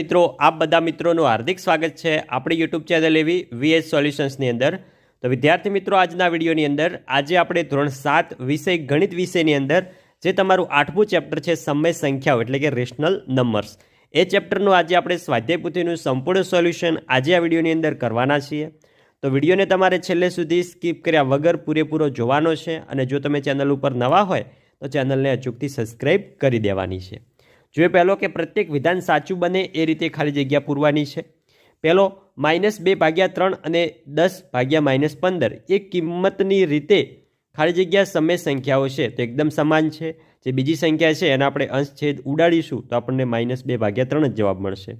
મિત્રો, આપ બધા મિત્રોનું હાર્દિક સ્વાગત છે આપણી યુટ્યુબ ચેનલ એવી વીએસ સોલ્યુશન્સની અંદર. તો વિદ્યાર્થી મિત્રો, આજના વિડીયોની અંદર આજે આપણે ધોરણ સાત વિષય ગણિત વિષયની અંદર, જે તમારું આઠમું ચેપ્ટર છે સમય સંખ્યાઓ, એટલે કે રેશનલ નંબર્સ એ ચેપ્ટરનું આજે આપણે સ્વાધ્યાય પૂથીનું સંપૂર્ણ સોલ્યુશન આજે આ વિડીયોની અંદર કરવાના છીએ. તો વિડીયોને તમારે છેલ્લે સુધી સ્કીપ કર્યા વગર પૂરેપૂરો જોવાનો છે અને જો તમે ચેનલ ઉપર નવા હોય, તો ચેનલને અચૂકથી સબસ્ક્રાઈબ કરી દેવાની છે. જોઈએ પહેલો કે પ્રત્યેક વિધાન સાચું બને એ રીતે ખાલી જગ્યા પૂરવાની છે. પહેલો, માઇનસ બે ભાગ્યા ત્રણ અને દસ ભાગ્યા માઇનસ પંદર. એ કિંમતની રીતે ખાલી જગ્યા સમય સંખ્યાઓ છે, તો એકદમ સમાન છે. જે બીજી સંખ્યા છે, એના આપણે અંશ છેદ ઉડાડીશું, તો આપણને માઇનસ બે ભાગ્યા ત્રણ જ જવાબ મળશે.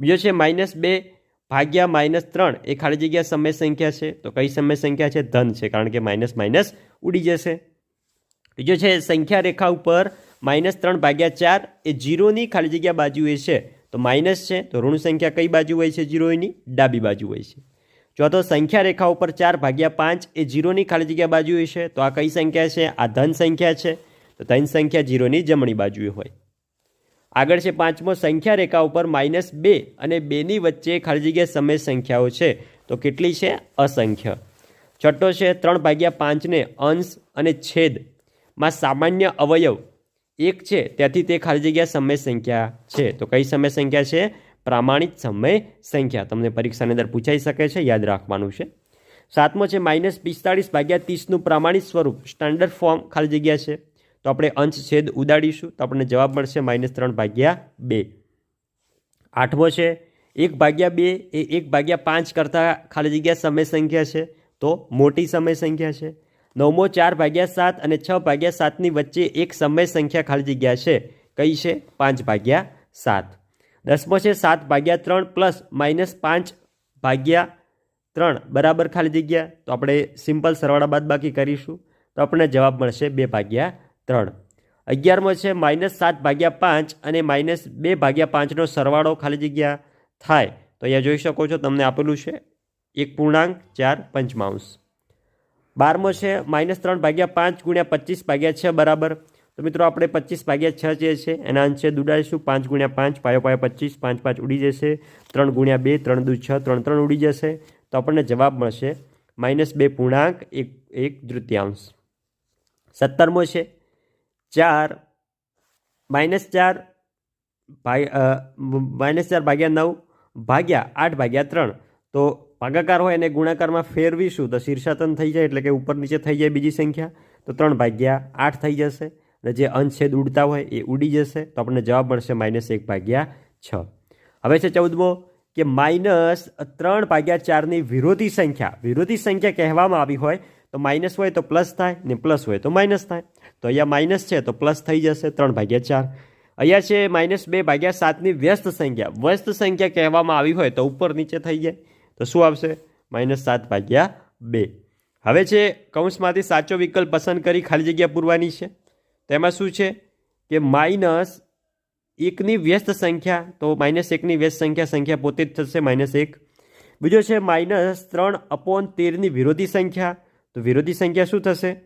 બીજો છે, માઇનસ બે ભાગ્યા માઇનસ ત્રણ, એ ખાલી જગ્યા સમય સંખ્યા છે. તો કઈ સમય સંખ્યા છે? ધન છે, કારણ કે માઇનસ માઇનસ ઉડી જશે. બીજો છે સંખ્યા રેખા ઉપર માઇનસ ત્રણ ભાગ્યા ચાર એ જીરોની ખાલી જગ્યા બાજુએ છે. તો માઇનસ છે, તો ઋણ સંખ્યા કઈ બાજુ હોય છે જીરોની ડાબી બાજુ હોય છે. ચોથો સંખ્યા રેખા ઉપર ચાર ભાગ્યા પાંચ એ જીરોની ખાલી જગ્યા બાજુએ છે, તો આ કઈ સંખ્યા છે? આ ધન સંખ્યા છે. તો ધન સંખ્યા જીરોની જમણી બાજુએ હોય. આગળ છે પાંચમો, સંખ્યા રેખા ઉપર માઇનસ બે અને બેની વચ્ચે ખાલી જગ્યા સમય સંખ્યાઓ છે. તો કેટલી છે? અસંખ્ય. છઠ્ઠો છે, ત્રણ ભાગ્યા પાંચને અંશ અને છેદમાં સામાન્ય અવયવ એક છે, ત્યાંથી તે ખાલી જગ્યા સમય સંખ્યા છે. તો કઈ સમય સંખ્યા છે? પ્રામાણિક સમય સંખ્યા. તમને પરીક્ષાની અંદર પૂછાઈ શકે છે, યાદ રાખવાનું છે. સાતમો છે, માઇનસ પિસ્તાળીસ ભાગ્યા ત્રીસનું પ્રામાણિક સ્વરૂપ. સ્ટાન્ડર્ડ ફોર્મ ખાલી જગ્યા છે. તો આપણે અંશ છેદ ઉડાડીશું, તો આપણને જવાબ મળશે માઇનસ ત્રણ ભાગ્યા બે. આઠમો છે, એક ભાગ્યા બે એ એક ભાગ્યા પાંચ કરતાં ખાલી જગ્યા સમય સંખ્યા છે. તો મોટી સમય સંખ્યા છે. નવમો ચાર ભાગ્યા સાત અને છ ભાગ્યા સાતની વચ્ચે એક સમય સંખ્યા ખાલી જગ્યા છે. કઈ છે? પાંચ ભાગ્યા સાત. દસમો છે સાત ભાગ્યા ત્રણ પ્લસ માઇનસ પાંચ ભાગ્યા ત્રણ. બરાબર ખાલી જગ્યા? તો આપણે સિમ્પલ સરવાળા બાદ બાકી કરીશું. તો આપણને જવાબ મળશે બે ભાગ્યા ત્રણ. અગિયારમો છે માઇનસ સાત ભાગ્યા પાંચ અને માઇનસ બે ભાગ્યા પાંચનો સરવાળો ખાલી જગ્યા થાય. તો અહીંયા જોઈ શકો છો તમને આપેલું છે. એક પૂર્ણાંક, ચાર પંચમાંશ. બારમો છે માઇનસ ત્રણ ભાગ્યા પાંચ ગુણ્યા પચીસ ભાગ્યા છ બરાબર. તો મિત્રો આપણે પચીસ ભાગ્યા છ જે છે, એના અંશે દુડાડીશું પાંચ ગુણ્યા પાંચ, પાયો પાયો પચીસ, પાંચ પાંચ ઉડી જશે. ત્રણ ગુણ્યા બે, ત્રણ દુ છ, ત્રણ ત્રણ ઉડી જશે. તો આપણને જવાબ મળશે માઇનસ બે પૂર્ણાંક, એક એક તૃતીયાંશ. સત્તરમો છે, ચાર માઇનસ ચાર માઇનસ ચાર ભાગ્યા નવ ભાગ્યા આઠ ભાગ્યા ત્રણ. તો ભાગાકાર હોય એને ગુણાકારમાં ફેરવીશું, તો શીર્ષાતન થઈ જાય એટલે કે ઉપર નીચે થઈ જાય બીજી સંખ્યા. તો ત્રણ ભાગ્યા આઠ થઈ જશે અને જે અંછેદ ઉડતા હોય એ ઉડી જશે. તો આપણને જવાબ મળશે માઇનસ એક ભાગ્યા છ. હવે છે ચૌદમો કે માઇનસ ત્રણ ભાગ્યા ચારની વિરોધી સંખ્યા. વિરોધી સંખ્યા કહેવામાં આવી હોય તો માઇનસ હોય તો પ્લસ થાય ને પ્લસ હોય તો માઇનસ થાય. તો અહીંયા માઇનસ છે તો પ્લસ થઈ જશે ત્રણ ભાગ્યા ચાર. અહીંયા છે માઇનસ બે ભાગ્યા સાતની વ્યસ્ત સંખ્યા. વ્યસ્ત સંખ્યા કહેવામાં આવી હોય તો ઉપર નીચે થઈ જાય. તો શું આવશે? માઇનસ સાત ભાગ્યા બે. હવે છે, કૌંસમાંથી સાચો વિકલ્પ પસંદ કરી ખાલી જગ્યા પૂરવાની છે. તેમાં શું છે? કે માઇનસ એકની વ્યસ્ત સંખ્યા, તો માઇનસ એકની વ્યસ્ત સંખ્યા સંખ્યા પોતે જ થશે માઇનસ એક. બીજો છે માઇનસ ત્રણ અપોન તેરની વિરોધી સંખ્યા. તો વિરોધી સંખ્યા શું થશે?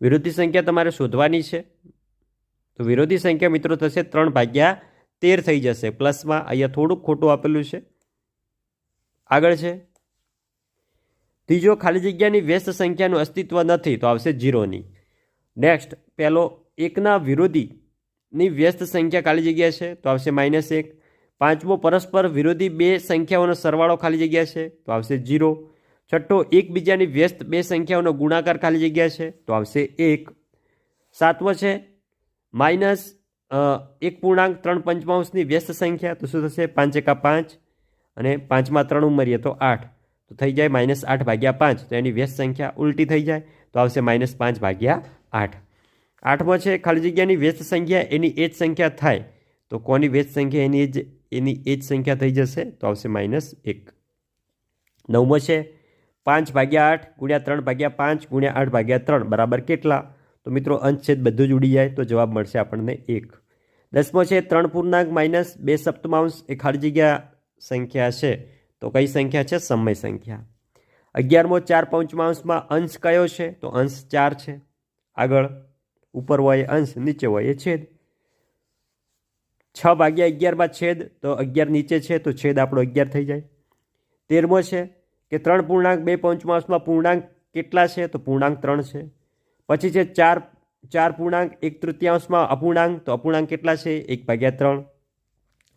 વિરોધી સંખ્યા તમારે શોધવાની છે. તો વિરોધી સંખ્યા મિત્રો થશે ત્રણ ભાગ્યા તેર થઈ જશે. પ્લસમાં અહીંયા થોડુંક ખોટું આપેલું છે. આગળ છે. ત્રીજો, ખાલી જગ્યાની વ્યસ્ત સંખ્યાનું અસ્તિત્વ નથી, તો આવશે જીરોની. નેક્સ્ટ પહેલો એકના વિરોધીની વ્યસ્ત સંખ્યા ખાલી જગ્યા છે, તો આવશે માઇનસ એક. પાંચમો, પરસ્પર વિરોધી બે સંખ્યાઓનો સરવાળો ખાલી જગ્યા છે, તો આવશે જીરો. છઠ્ઠો, એકબીજાની વ્યસ્ત બે સંખ્યાઓનો ગુણાકાર ખાલી જગ્યા છે, તો આવશે એક. સાતમો છે, માઇનસ એક પૂર્ણાંક ત્રણ પંચમાંશની વ્યસ્ત સંખ્યા, તો શું થશે? પાંચ એકા પાંચ. અને પાંચમાં ત્રણ ઉમરીએ તો આઠ. તો થઈ જાય માઇનસ આઠ ભાગ્યા પાંચ. તો એની વ્યસ્ત સંખ્યા ઉલટી થઈ જાય. તો આવશે માઇનસ પાંચ ભાગ્યા આઠ. આઠમો છે ખાલી જગ્યાની વ્યસ્ત સંખ્યા, એની એ જ સંખ્યા થાય. તો કોની વ્યસ્ત સંખ્યા? એની જ એની એ જ સંખ્યા થઈ જશે તો આવશે માઇનસ એક. નવમો છે પાંચ ભાગ્યા આઠ ગુણ્યા ત્રણ ભાગ્યા પાંચ ગુણ્યા આઠ ભાગ્યા ત્રણ. બરાબર કેટલા? તો મિત્રો અંશ છેદ બધું જ ઉડી જાય તો જવાબ મળશે આપણને એક. દસમો છે ત્રણ પૂર્ણાંક માઇનસ બે સપ્તમાંશ. એ ખાલી જગ્યા સંખ્યા છે, તો કઈ સંખ્યા છે? સમય સંખ્યા. અગિયારમો ચાર પંચમાંશમાં અંશ કયો છે? તો અંશ ચાર છે. આગળ, ઉપર હોય અંશ, નીચે હોય એ છેદ. છ ભાગ્યા અગિયારમાં છેદ, તો અગિયાર નીચે છે, તો છેદ આપણો અગિયાર થઈ જાય. તેરમો છે કે ત્રણ પૂર્ણાંક, બે પંચમાંશમાં પૂર્ણાંક કેટલા છે? તો પૂર્ણાંક ત્રણ છે. પછી છે ચાર ચાર પૂર્ણાંક, એક તૃતીયાંશમાં અપૂર્ણાંક, તો અપૂર્ણાંક કેટલા છે? એક ભાગ્યા ત્રણ.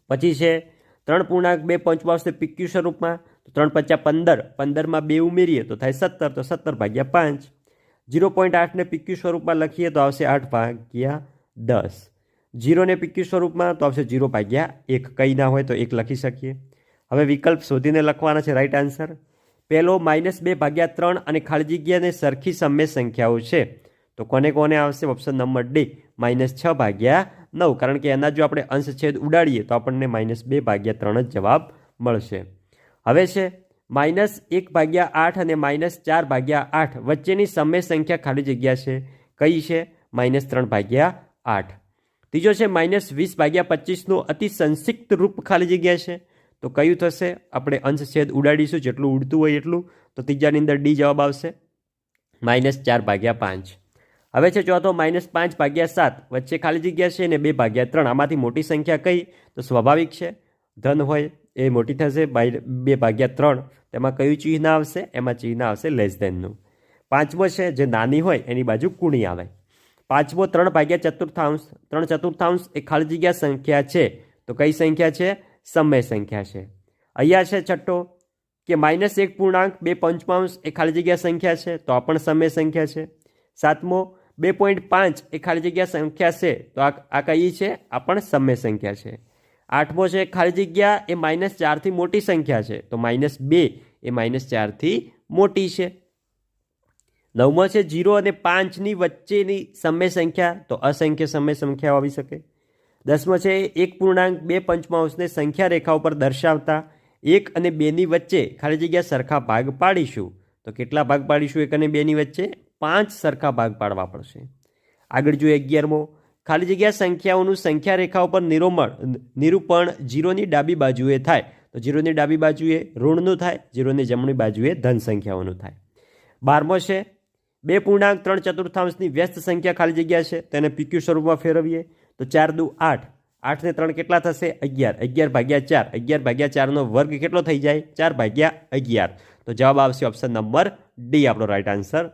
પછી છે ત્રણ પૂર્ણાંક બે આવશે પીક્યુ સ્વરૂપમાં, તો ત્રણ પંચા પંદર. પંદરમાં બે ઉમેરીએ તો થાય સત્તર, તો સત્તર ભાગ્યા પાંચ. જીરો પોઈન્ટ આઠને પીક્યુ સ્વરૂપમાં લખીએ તો આવશે આઠ ભાગ્યા દસ. જીરોને પીક્યુ સ્વરૂપમાં તો આવશે જીરો ભાગ્યા એક. કંઈ ના હોય તો એક લખી શકીએ. હવે વિકલ્પ શોધીને લખવાના છે રાઈટ આન્સર. પહેલો માઇનસ બે ભાગ્યા ત્રણ અને ખાલી જગ્યાને સરખી સમય સંખ્યાઓ છે. તો કોને કોને આવશે? Option number D. માઇનસ છ ભાગ્યા નવ. કારણ કે એના જો આપણે અંશ છેદ ઉડાડીએ તો આપણને માઇનસ બે ભાગ્યા ત્રણ જ જવાબ મળશે. હવે છે, માઇનસ એક ભાગ્યા આઠ અને માઇનસ ચાર ભાગ્યા આઠ વચ્ચેની સમય સંખ્યા ખાલી જગ્યા છે. કઈ છે? માઇનસ ત્રણ ભાગ્યા આઠ. ત્રીજો છે, માઇનસ વીસ ભાગ્યા પચીસનું અતિ સંક્ષિપ્ત રૂપ ખાલી જગ્યા છે. તો કયું થશે? આપણે અંશ છેદ ઉડાડીશું, જેટલું ઉડતું હોય એટલું. તો ત્રીજાની અંદર ડી જવાબ આવશે. માઇનસ ચાર ભાગ્યા પાંચ. હવે છે ચોથો, માઇનસ પાંચ ભાગ્યા સાત. વચ્ચે ખાલી જગ્યા છે ને બે ભાગ્યા ત્રણ. આમાંથી મોટી સંખ્યા કઈ? તો સ્વાભાવિક છે, ધન હોય એ મોટી થશે બે ભાગ્યા ત્રણ. તેમાં કયું ચિહ્ન આવશે? એમાં ચિહ્ન આવશે લેસ દેનનું પાંચમો છે, જે નાની હોય એની બાજુ કુણી આવે. પાંચમો, ત્રણ ભાગ્યા ચતુર્થાંશ. ત્રણ ચતુર્થાંશ એ ખાલી જગ્યા સંખ્યા છે. તો કઈ સંખ્યા છે? સમય સંખ્યા છે. અહીંયા છે છઠ્ઠો, કે માઇનસ એક પૂર્ણાંક બે પંચમાંશ એ ખાલી જગ્યા સંખ્યા છે, તો આ પણ સમય સંખ્યા છે. સાતમો બે પોઈન્ટ પાંચ એ ખાલી જગ્યા સંખ્યા છે, તો આ કઈ છે? આ પણ સમય સંખ્યા છે. આઠમો છે ખાલી જગ્યા એ માઇનસ ચારથી મોટી સંખ્યા છે, તો માઇનસ બે એ માઇનસ ચારથી મોટી છે. નવમો છે જીરો અને પાંચની વચ્ચેની સમય સંખ્યા, તો અસંખ્ય સમય સંખ્યાઓ આવી શકે. દસમો છે એક પૂર્ણાંક બે પંચમાંશને સંખ્યા રેખા ઉપર દર્શાવતા, એક અને બેની વચ્ચે ખાલી જગ્યા સરખા ભાગ પાડીશું. તો કેટલા ભાગ પાડીશું એક અને બેની વચ્ચે? પાંચ સરખા ભાગ પાડવા પડશે. આગળ જોઈએ અગિયારમો. ખાલી જગ્યા સંખ્યાઓનું સંખ્યા રેખા ઉપર નિરોમણ, નિરૂપણ જીરોની ડાબી બાજુએ થાય. તો જીરોની ડાબી બાજુએ ઋણનું થાય, જીરોની જમણી બાજુએ ધન સંખ્યાઓનું થાય. બારમો છે. બે પૂર્ણાંક ત્રણ ચતુર્થાંશની વ્યસ્ત સંખ્યા ખાલી જગ્યા છે, તેને પીક્યુ સ્વરૂપમાં ફેરવીએ. તો ચાર દુ આઠ. આઠને ત્રણ કેટલા થશે? અગિયાર. અગિયાર ભાગ્યા ચાર. અગિયાર ભાગ્યા ચારનો વર્ગ કેટલો થઈ જાય? ચાર ભાગ્યા અગિયાર. તો જવાબ આવશે ઓપ્શન નંબર ડી આપણો રાઈટ આન્સર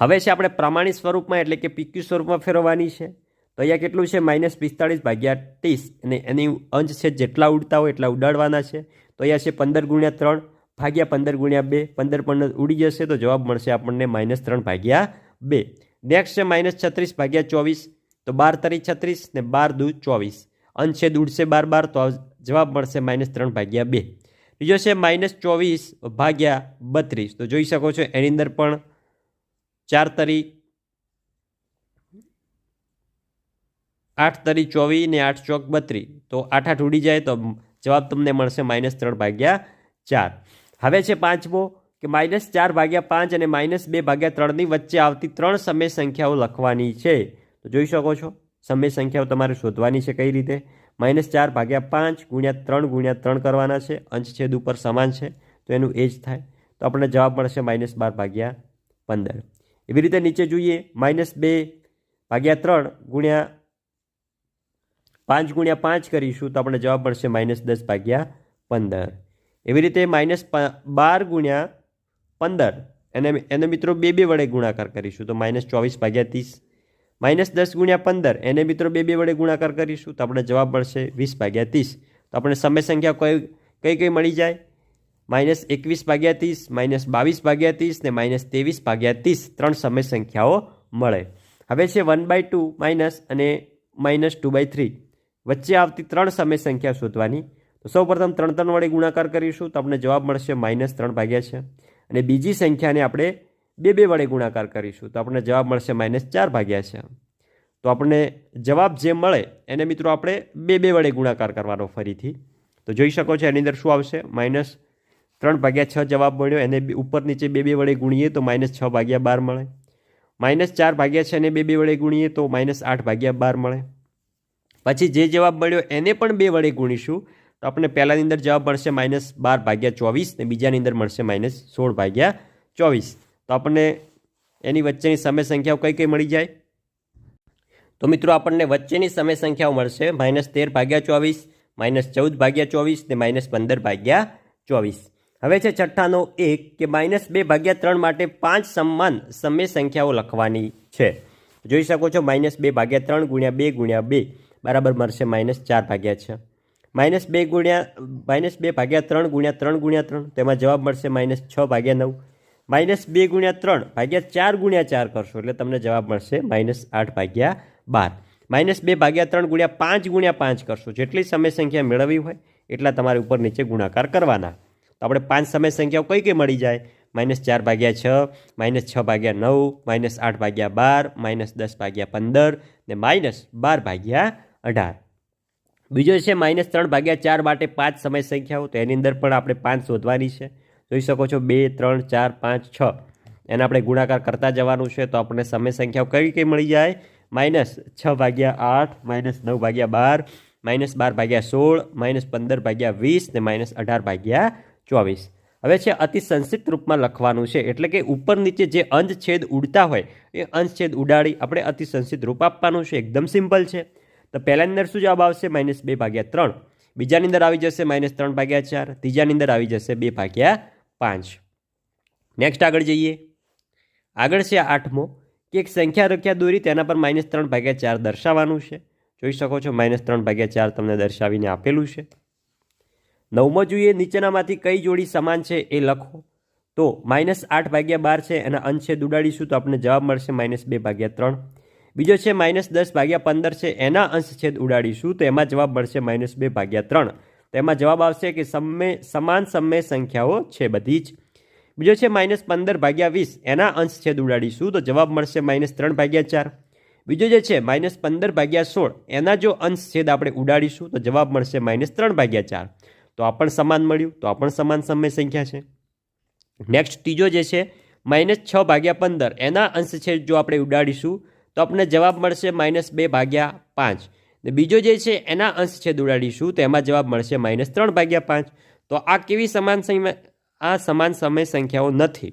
હવે છે આપણે પ્રમાણિત સ્વરૂપમાં એટલે કે પીક્યુ સ્વરૂપમાં ફેરવવાની છે. તો અહીંયા કેટલું છે? માઇનસ પિસ્તાળીસ ભાગ્યા ત્રીસ. અને એની અંશ છે જેટલા ઉડતા હોય એટલા ઉડાડવાના છે. તો અહીંયા છે પંદર ગુણ્યા ત્રણ ભાગ્યા પંદર ગુણ્યા બે. પંદર પંદર ઉડી જશે તો જવાબ મળશે આપણને માઇનસ ત્રણ ભાગ્યા બે. નેક્સ્ટ છે માઇનસ છત્રીસ ભાગ્યા ચોવીસ. તો બાર તરી છત્રીસ ને બાર દૂ ચોવીસ. અંશ છે ઉડશે બાર બાર તો જવાબ મળશે માઇનસ ત્રણ ભાગ્યા બે. બીજો છે માઇનસ ચોવીસ ભાગ્યા બત્રીસ. તો જોઈ શકો છો એની અંદર પણ ચાર તરી, આઠ તરી ચોવીસ ને આઠ ચોક બત્રીસ. તો આઠ આઠ ઉડી જાય તો જવાબ તમને મળશે માઇનસ ત્રણ ભાગ્યા ચાર. હવે છે પાંચમો કે માઇનસ ચાર ભાગ્યા પાંચ અને માઇનસ બે ભાગ્યા ત્રણની વચ્ચે આવતી ત્રણ સમય સંખ્યાઓ લખવાની છે. તો જોઈ શકો છો, સમય સંખ્યાઓ તમારે શોધવાની છે કઈ રીતે? માઇનસ ચાર ભાગ્યા પાંચ ગુણ્યા ત્રણ ગુણ્યા ત્રણ કરવાના છે. અંશ છેદ ઉપર સમાન છે. તો એનું એ જ થાય. તો આપણને જવાબ મળશે માઇનસ બાર ભાગ્યા પંદર. એવી રીતે નીચે જોઈએ માઇનસ બે ભાગ્યા ત્રણ ગુણ્યા પાંચ ગુણ્યા પાંચ કરીશું તો આપણે જવાબ મળશે માઇનસ દસ ભાગ્યા પંદર. એવી રીતે માઇનસ બાર ગુણ્યા પંદર. એને એને મિત્રો બે બે વડે ગુણાકાર કરીશું તો માઇનસ ચોવીસ ભાગ્યા ત્રીસ. માઇનસ દસ ગુણ્યા પંદર, એને મિત્રો બે બે વડે ગુણાકાર કરીશું તો આપણે જવાબ મળશે વીસ ભાગ્યા ત્રીસ. તો આપણે સમય સંખ્યા કઈ કઈ કઈ મળી જાય? માઇનસ એકવીસ ભાગ્યા ત્રીસ, માઇનસ બાવીસ ભાગ્યા ત્રીસ ને માઇનસ ત્રેવીસ ભાગ્યા ત્રીસ. ત્રણ સમય સંખ્યાઓ મળે. હવે છે વન બાય ટુ માઇનસ અને માઇનસ ટુ બાય થ્રી. વચ્ચે આવતી ત્રણ સમય સંખ્યા શોધવાની. તો સૌ પ્રથમ ત્રણ ત્રણ વડે ગુણાકાર કરીશું તો આપણને જવાબ મળશે માઇનસ ત્રણ ભાગ્યા છે. અને બીજી સંખ્યાને આપણે બે બે વડે ગુણાકાર કરીશું તો આપણને જવાબ મળશે માઇનસ ચાર ભાગ્યા છે. તો આપણને જવાબ જે મળે એને મિત્રો આપણે બે બે વડે ગુણાકાર કરવાનો ફરીથી. તો જોઈ શકો છો એની અંદર શું આવશે? માઇનસ ત્રણ ભાગ્યા છ જવાબ મળ્યો, એને ઉપર નીચે બે બે વડે ગુણીએ તો માઇનસ છ ભાગ્યા બાર મળે. માઇનસ ચાર ભાગ્યા છે એને બે બે વડે ગુણીએ તો માઇનસ આઠ ભાગ્યા બાર મળે. પછી જે જવાબ મળ્યો, એને પણ બે વડે ગુણીશું, તો આપણને પહેલાંની અંદર જવાબ મળશે માઇનસ બાર ભાગ્યા ચોવીસ ને બીજાની અંદર મળશે માઇનસ સોળ ભાગ્યા ચોવીસ. તો આપણને એની વચ્ચેની સમય સંખ્યાઓ કઈ કઈ મળી જાય? તો મિત્રો આપણને વચ્ચેની સમય સંખ્યાઓ મળશે માઇનસ તેર ભાગ્યા ચોવીસ માઇનસ ચૌદ ભાગ્યા ચોવીસ ને માઇનસ પંદર ભાગ્યા ચોવીસ. હવે છે છઠ્ઠાનો એક કે માઇનસ બે ભાગ્યા ત્રણ માટે પાંચ સમાન સમય સંખ્યાઓ લખવાની છે. જોઈ શકો છો માઇનસ બે ભાગ્યા ત્રણ ગુણ્યા બે ગુણ્યા બે બરાબર મળશે માઇનસ ચાર ભાગ્યા છ. માઇનસ બે ગુણ્યા, માઇનસ બે ભાગ્યા ત્રણ ગુણ્યા ત્રણ ગુણ્યા ત્રણ તેમાં જવાબ મળશે માઇનસ છ ભાગ્યા નવ. માઇનસ બે ગુણ્યા ત્રણ ભાગ્યા ચાર ગુણ્યા ચાર કરશો એટલે તમને જવાબ મળશે માઇનસ આઠ ભાગ્યા બાર. માઇનસ બે ભાગ્યા ત્રણ ગુણ્યા પાંચ ગુણ્યા પાંચ કરશો. જેટલી સમય સંખ્યા મેળવવી હોય એટલા તમારે ઉપર નીચે ગુણાકાર કરવાના. તો આપણે પાંચ સમય સંખ્યાઓ કઈ કઈ મળી જાય? માઇનસ ચાર ભાગ્યા છ, માઇનસ છ ભાગ્યા નવ, માઇનસ આઠ ભાગ્યા બાર, માઇનસ દસ ભાગ્યા પંદર ને માઇનસ બાર ભાગ્યા અઢાર. બીજો છે માઇનસ ત્રણ ભાગ્યા ચાર માટે પાંચ સમય સંખ્યાઓ, તો એની અંદર પણ આપણે પાંચ શોધવાની છે. જોઈ શકો છો બે, ત્રણ, ચાર, પાંચ, છ. એને આપણે ગુણાકાર કરતા જવાનું છે, તો આપણને સમય સંખ્યાઓ કઈ કઈ મળી જાય? માઇનસ છ ભાગ્યા આઠ, માઇનસ નવ ભાગ્યા બાર, માઇનસ બાર ભાગ્યા સોળ, માઇનસ પંદર ભાગ્યા વીસ ને માઇનસ અઢાર ભાગ્યા ચોવીસ. હવે છે, અતિ સંક્ષિપ્ત રૂપમાં લખવાનું છે, એટલે કે ઉપર નીચે જે અંશ છેદ ઉડતા હોય, એ અંશ છેદ ઉડાડી આપણે અતિ સંક્ષિપ્ત રૂપ આપવાનું છે. એકદમ સિમ્પલ છે. તો પહેલાની અંદર શું જવાબ આવશે? માઇનસ બે ભાગ્યા ત્રણ. બીજાની અંદર આવી જશે માઇનસ ત્રણ ભાગ્યા ચાર. ત્રીજાની અંદર આવી જશે બે ભાગ્યા પાંચ. નેક્સ્ટ આગળ જઈએ. આગળ છે આઠમો, કે એક સંખ્યા રખ્યા દોરી તેના પર માઇનસ ત્રણ ભાગ્યા ચાર દર્શાવવાનું છે. જોઈ શકો છો, માઇનસ ત્રણ ભાગ્યા ચાર તમને દર્શાવીને આપેલું છે. નવમો જોઈએ નીચેનામાંથી કઈ જોડી સમાન છે એ લખો. તો માઇનસ આઠ ભાગ્યા બાર છે એના અંશે ઉડાડીશું તો આપણને જવાબ મળશે માઇનસ બે ભાગ્યા ત્રણ. બીજો છે માઇનસ દસ ભાગ્યા પંદર છે એના અંશ છેદ ઉડાડીશું તો એમાં જવાબ મળશે માઇનસ બે ભાગ્યા ત્રણ. તો એમાં જવાબ આવશે કે સમય સમાન સમય સંખ્યાઓ છે બધી જ. બીજો છે માઇનસ પંદર ભાગ્યા વીસ એના અંશ છેદ ઉડાડીશું તો જવાબ મળશે માઇનસ ત્રણ ભાગ્યા ચાર. બીજો જે છે માઇનસ પંદર ભાગ્યા સોળ એના જો અંશ છેદ આપણે ઉડાડીશું તો જવાબ મળશે માઇનસ ત્રણ ભાગ્યા ચાર. તો આ પણ સમાન મળ્યું, તો આ પણ સમાન સમય સંખ્યા છે. નેક્સ્ટ ત્રીજો જે છે માઇનસ છ ભાગ્યા પંદર. એના અંશ છે જો આપણે ઉડાડીશું, તો આપણને જવાબ મળશે માઇનસ બે ભાગ્યા પાંચ. ને બીજો જે છે, એના અંશ છેદ ઉડાડીશું તો એમાં જવાબ મળશે માઇનસ ત્રણ ભાગ્યા પાંચ. તો આ કેવી સમાન સમય, આ સમાન સમય સંખ્યાઓ નથી.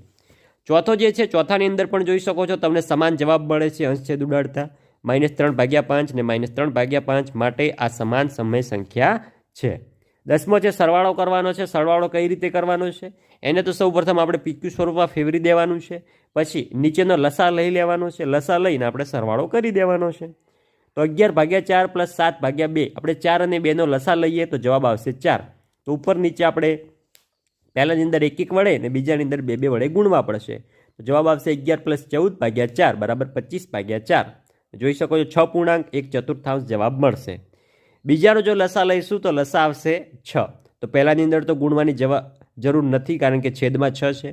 ચોથો જે છે, ચોથાની અંદર પણ જોઈ શકો છો, તમને સમાન જવાબ મળે છે અંશ છેદ ઉડાડતા માઇનસ ત્રણ ભાગ્યા પાંચ ને માઇનસ ત્રણ ભાગ્યા પાંચ માટે આ સમાન સમય સંખ્યા છે. દસમો છે, સરવાળો કરવાનો છે. સરવાળો કઈ રીતે કરવાનો છે? એને તો સૌ પ્રથમ આપણે પીક્યુ સ્વરૂપમાં ફેવરી દેવાનું છે. પછી નીચેનો લસા લઈ લેવાનો છે. લસા લઈને આપણે સરવાળો કરી દેવાનો છે. તો અગિયાર ભાગ્યા ચાર પ્લસ સાત ભાગ્યા બે. આપણે ચાર અને બેનો લસા લઈએ તો જવાબ આવશે ચાર. તો ઉપર નીચે આપણે પહેલાની અંદર એક એક વડે ને બીજાની અંદર બે બે વડે ગુણવા પડશે. તો જવાબ આવશે અગિયાર પ્લસ ચૌદ ભાગ્યા ચાર. બરાબર પચીસ ભાગ્યા ચાર. જોઈ શકો છો, છ પૂર્ણાંક, એક ચતુર્થાંશ જવાબ મળશે. બીજાનો જો લસા લઈશું તો લસા આવશે છ. તો પહેલાંની અંદર તો ગુણવાની જવા જરૂર નથી કારણ કે છેદમાં છ છે.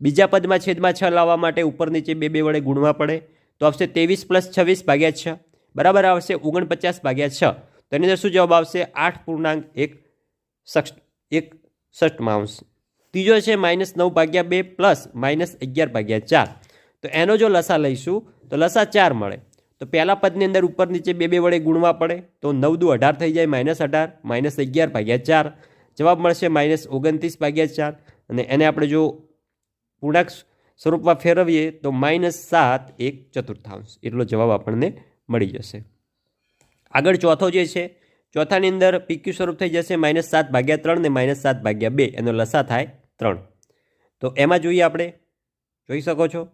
બીજા પદમાં છેદમાં છ લાવવા માટે ઉપર નીચે બે બે વડે ગુણવા પડે. તો આવશે ત્રેવીસ પ્લસ છવ્વીસ ભાગ્યા છ. બરાબર આવશે ઓગણપચાસ ભાગ્યા છ. તો એની અંદર શું જવાબ આવશે? આઠ પૂર્ણાંક એક સક્ષ એક ષષ્ટમાંશ ત્રીજો છે માઇનસ નવ ભાગ્યા બે પ્લસ માઇનસ અગિયાર ભાગ્યા ચાર. તો એનો જો લસા લઈશું તો લસા ચાર મળે. તો પહેલા પદની અંદર ઉપર નીચે બે બે વડે ગુણવા પડે. તો નવ દુ અઢાર થઈ જાય, માઇનસ અઢાર, માઇનસ અગિયાર ભાગ્યા ચાર. જવાબ મળશે માઇનસ ઓગણત્રીસ ભાગ્યા ચાર. અને એને આપણે જો પૂર્ણાંક સ્વરૂપમાં ફેરવીએ તો માઇનસ સાત એક ચતુર્થાંશ. એટલો જવાબ આપણને મળી જશે. આગળ ચોથો જે છે, ચોથાની અંદર પીક્યુ સ્વરૂપ થઈ જશે, માઇનસ સાત ભાગ્યા ત્રણ ને માઇનસ સાત ભાગ્યા બે. એનો લસા થાય ત્રણ. તો એમાં જોઈએ આપણે. જોઈ શકો છો.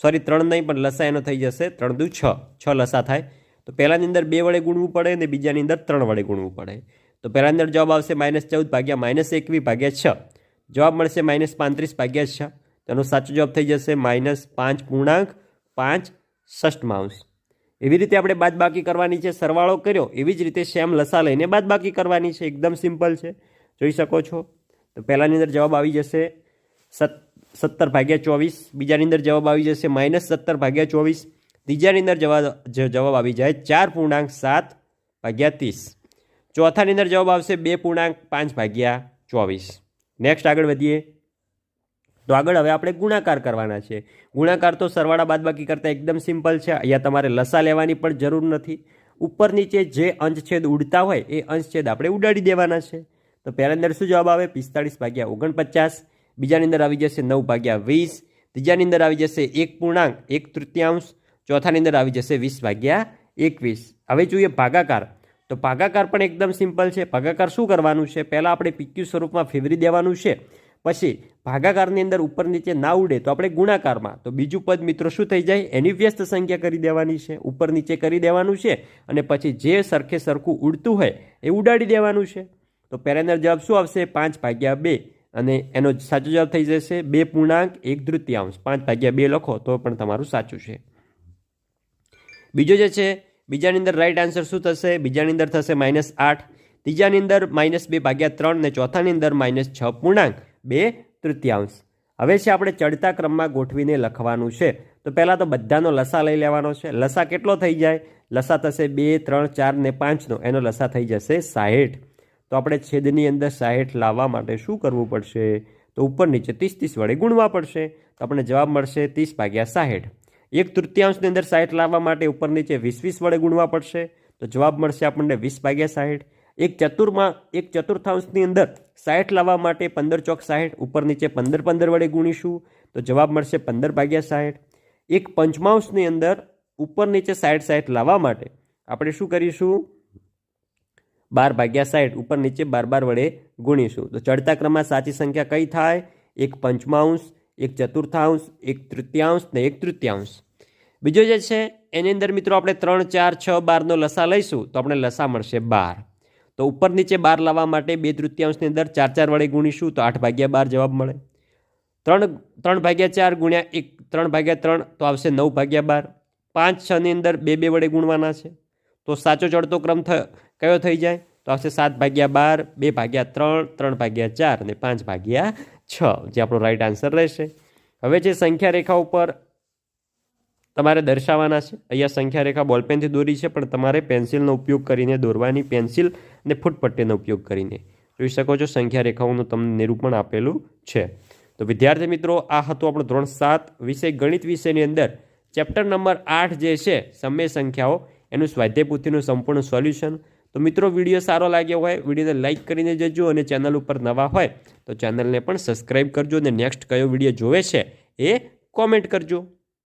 સોરી, ત્રણ નહીં, પણ લસા એનો થઈ જશે. ત્રણ દુ છ. છ લસા થાય. તો પહેલાંની અંદર બે વડે ગુણવું પડે ને બીજાની અંદર ત્રણ વડે ગુણવું પડે. તો પહેલાંની અંદર જવાબ આવશે માઇનસ ચૌદ ભાગ્યા માઇનસ એકવીસ ભાગ્યા છ. જવાબ મળશે માઇનસ પાંત્રીસ ભાગ્યા છ. તેનો સાચો જવાબ થઈ જશે માઇનસ પાંચ પૂર્ણાંક પાંચ ષષ્ટમાંશ એવી રીતે આપણે બાદબાકી કરવાની છે. સરવાળો કર્યો. એવી જ રીતે સેમ લસા લઈને બાદબાકી કરવાની છે. એકદમ સિમ્પલ છે. જોઈ શકો છો. તો પહેલાંની અંદર જવાબ આવી જશે સત સત્તર ભાગ્યા ચોવીસ. બીજાની અંદર જવાબ આવી જશે માઇનસ સત્તર ભાગ્યા ચોવીસ. ત્રીજાની અંદર જવાબ જવાબ આવી જાય ચાર પૂર્ણાંક સાત ભાગ્યા ત્રીસ. ચોથાની અંદર જવાબ આવશે બે પૂર્ણાંક પાંચ ભાગ્યા ચોવીસ. નેક્સ્ટ આગળ વધીએ. તો આગળ હવે આપણે ગુણાકાર કરવાના છે. ગુણાકાર તો સરવાળા બાદબાકી કરતાં એકદમ સિમ્પલ છે. અહીંયા તમારે લસા લેવાની પણ જરૂર નથી. ઉપર નીચે જે અંશછેદ ઉડતા હોય એ અંશછેદ આપણે ઉડાડી દેવાના છે. તો પહેલાં અંદર શું જવાબ આવે? પિસ્તાળીસ ભાગ્યા ઓગણપચાસ. બીજાની અંદર આવી જશે નવ ભાગ્યા વીસ, ત્રીજાની અંદર આવી જશે એક પૂર્ણાંક, એક તૃતીયાંશ, ચોથાની અંદર આવી જશે વીસ ભાગ્યા એકવીસ. હવે જોઈએ ભાગાકાર. તો ભાગાકાર પણ એકદમ સિમ્પલ છે. ભાગાકાર શું કરવાનું છે? પહેલાં આપણે પીક્યુ સ્વરૂપમાં ફેવરી દેવાનું છે. પછી ભાગાકારની અંદર ઉપર નીચે ના ઉડે તો આપણે ગુણાકારમાં. તો બીજું પદ મિત્રો શું થઈ જાય? એની વ્યસ્ત સંખ્યા કરી દેવાની છે. ઉપર નીચે કરી દેવાનું છે અને પછી જે સરખે સરખું ઉડતું હોય એ ઉડાડી દેવાનું છે. તો પહેલાંનો જવાબ શું આવશે? પાંચ ભાગ્યા બે. અને એનો સાચો જવાબ થઈ જશે બે પૂર્ણાંક, એક તૃતીયાંશ. પાંચ ભાગ્યા બે લખો તો પણ તમારું સાચું છે. બીજો જે છે, બીજાની અંદર રાઈટ આન્સર શું થશે? બીજાની અંદર થશે માઇનસ આઠ. ત્રીજાની અંદર માઇનસ બે ભાગ્યા ત્રણ ને ચોથાની અંદર માઇનસ છ પૂર્ણાંક, બે તૃતીયાંશ. હવે છે આપણે ચડતા ક્રમમાં ગોઠવીને લખવાનું છે. તો પહેલાં તો બધાનો લસા લઈ લેવાનો છે. લસા કેટલો થઈ જાય? લસા થશે બે, ત્રણ, ચાર ને પાંચનો. એનો લસા થઈ જશે સાહીઠ. તો આપણે છેદની અંદર સાહીઠ લાવવા માટે શું કરવું પડશે? તો ઉપર નીચે ત્રીસ ત્રીસ વડે ગુણવા પડશે. તો આપણને જવાબ મળશે ત્રીસ ભાગ્યા સાહીઠ. એક તૃતીયાંશની અંદર સાહીઠ લાવવા માટે ઉપર નીચે વીસ વીસ વડે ગુણવા પડશે. તો જવાબ મળશે આપણને વીસ ભાગ્યા સાહીઠ. એક ચતુર્માં એક ચતુર્થાંશની અંદર સાહીઠ લાવવા માટે પંદર ચોક સાહીઠ, ઉપર નીચે પંદર પંદર વડે ગુણીશું. તો જવાબ મળશે પંદર ભાગ્યા સાહીઠ. એક પંચમાંશની અંદર ઉપર નીચે સાઠ સાઠ લાવવા માટે આપણે શું કરીશું? બાર ભાગ્યા સાઠ, ઉપર નીચે બાર બાર વડે ગુણીશું. તો ચડતા ક્રમમાં સાચી સંખ્યા કઈ થાય? એક પંચમાંશ, એક ચતુર્થાંશ, એક તૃતીયાંશ ને એક તૃતીયાંશ. બીજો જે છે, એની અંદર મિત્રો આપણે ત્રણ, ચાર, છ, બારનો લસા લઈશું, તો આપણે લસા મળશે બાર. તો ઉપર નીચે બાર લાવવા માટે બે તૃતીયાંશની અંદર ચાર ચાર વડે ગુણીશું, તો આઠ ભાગ્યા બાર જવાબ મળે. ત્રણ ત્રણ ભાગ્યા ચાર ગુણ્યા એક, ત્રણ ભાગ્યા ત્રણ, તો આવશે નવ ભાગ્યા બાર. પાંચ છની અંદર બે બે વડે ગુણવાના છે. તો સાચો ચડતો ક્રમ થ કયો થઈ જાય? તો આવશે સાત ભાગ્યા બાર, બે ભાગ્યા ત્રણ ત્રણ ભાગ્યા ચાર અને પાંચ ભાગ્યા છ, જે આપણો રાઈટ આન્સર રહેશે. હવે જે સંખ્યા રેખા ઉપર તમારે દર્શાવવાના છે, અહીંયા સંખ્યા રેખા બોલપેનથી દોરી છે, પણ તમારે પેન્સિલનો ઉપયોગ કરીને દોરવાની, પેન્સિલ અને ફૂટપટ્ટીનો ઉપયોગ કરીને. જોઈ શકો છો સંખ્યા રેખાઓનું તમને નિરૂપણ આપેલું છે. તો વિદ્યાર્થી મિત્રો, આ હતું આપણો ધોરણ સાત, વિષય ગણિત વિષયની અંદર. ચેપ્ટર નંબર આઠ જે છે, સમય સંખ્યાઓ, એનું સ્વાધ્યાય પૂથીનું સંપૂર્ણ સોલ્યુશન. તો મિત્રો, વીડિયો સારો લાગ્યો હોય, વિડીયોને લાઇક કરીને જજો અને ચેનલ ઉપર નવા હોય, તો ચેનલને પણ સબસ્ક્રાઈબ કરજો અને નેક્સ્ટ કયો વીડિયો જોવે છે એ કોમેન્ટ કરજો.